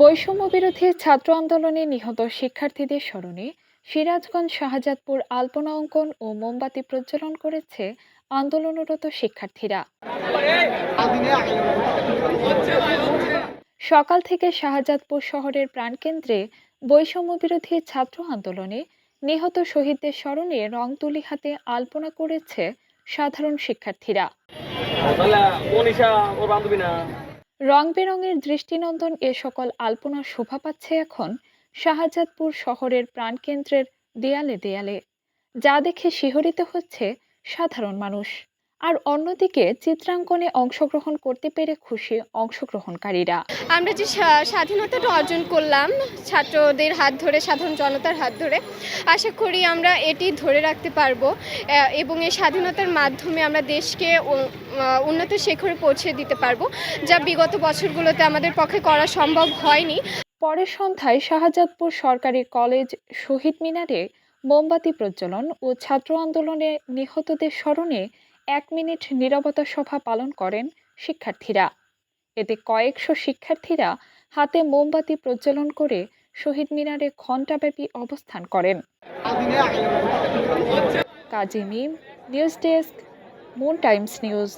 বৈষম্য বিরোধী ছাত্র আন্দোলনে নিহত শিক্ষার্থীদের স্মরণে সিরাজগঞ্জ শাহজাদপুর আলপনা অঙ্কন ও মোমবাতি প্রজ্বলন করেছে আন্দোলনরত শিক্ষার্থীরা। সকাল থেকে শাহজাদপুর শহরের প্রাণকেন্দ্রে বৈষম্য বিরোধী ছাত্র আন্দোলনে নিহত শহীদদের স্মরণে রং তুলি হাতে আলপনা করেছে সাধারণ শিক্ষার্থীরা। রং বেরঙের দৃষ্টিনন্দন এ সকল আলপনা শোভা পাচ্ছে এখন শাহজাদপুর শহরের প্রাণকেন্দ্রের দেয়ালে দেয়ালে। যা দেখে শিহরিত হচ্ছে সাধারণ মানুষ। আর অন্যদিকে চিত্রাঙ্কনে অংশগ্রহণ করতে পেরে খুশি অংশগ্রহণকারীরা। আমরা যে স্বাধীনতাটা অর্জন করলাম ছাত্রদের হাত ধরে সাধারণ জনতার হাত ধরে আশা করি আমরা এটি ধরে রাখতে পারব এবং এই স্বাধীনতার মাধ্যমে আমরা দেশকে উন্নত শিখরে পৌঁছে দিতে পারব যা বিগত বছরগুলোতে আমাদের পক্ষে করা সম্ভব হয়নি। পরের সন্ধ্যায় শাহজাদপুর সরকারি কলেজ শহীদ মিনারে মোমবাতি প্রজ্বলন ও ছাত্র আন্দোলনে নিহতদের স্মরণে এক মিনিট নিরবতা সভা পালন করেন শিক্ষার্থীরা। এতে কয়েকশো শিক্ষার্থীরা হাতে মোমবাতি প্রজ্বলন করে শহীদ মিনারে ঘণ্টাব্যাপী অবস্থান করেন। Kazi Mim, news desk, Moon Times News.